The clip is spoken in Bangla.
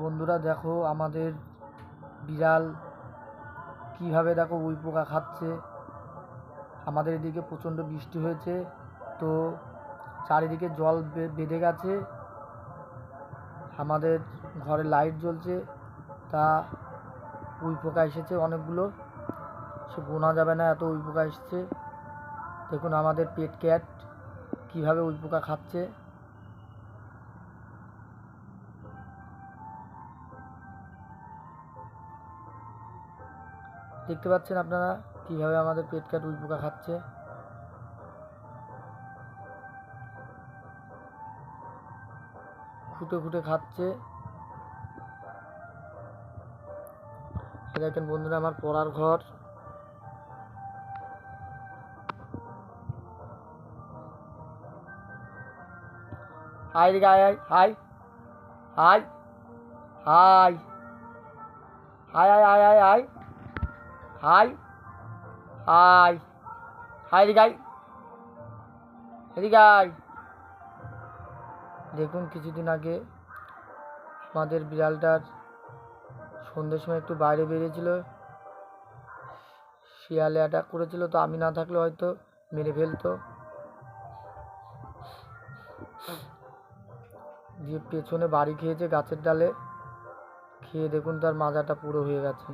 বন্ধুরা, দেখো আমাদের বিড়াল কীভাবে দেখো উই পোকা খাচ্ছে। আমাদের এদিকে প্রচণ্ড বৃষ্টি হয়েছে, তো চারিদিকে জল বেঁধে গেছে। আমাদের ঘরে লাইট জ্বলছে, তা উই পোকা এসেছে অনেকগুলো। সে গোনা যাবে না, এত উই পোকা এসেছে। দেখুন আমাদের পেট ক্যাট কীভাবে উই পোকা খাচ্ছে। দেখতে পাচ্ছেন আপনারা কীভাবে আমাদের পেট ক্যাট উই পোকা খাচ্ছে খুঁটে খুঁটে খাচ্ছে দেখেন বন্ধুরা আমার পড়ার ঘর হাই রে হাই হাই হাই হাই হাই হাই হাই হাই হাই হাই হাই হাই রে গাই এদিকে আয় দেখুন, কিছুদিন আগে আমাদের বিড়ালটার সন্ধ্যের সময় একটু বাইরে বেরিয়েছিল। শিয়ালে অ্যাটাক করেছিল, তো আমি না থাকলে হয়তো মেরে ফেলতো। দিয়ে পেছনে বাড়ি খেয়েছে, গাছের ডালে। খেয়ে দেখুন, তার মাজাটা পুরো হয়ে গেছে।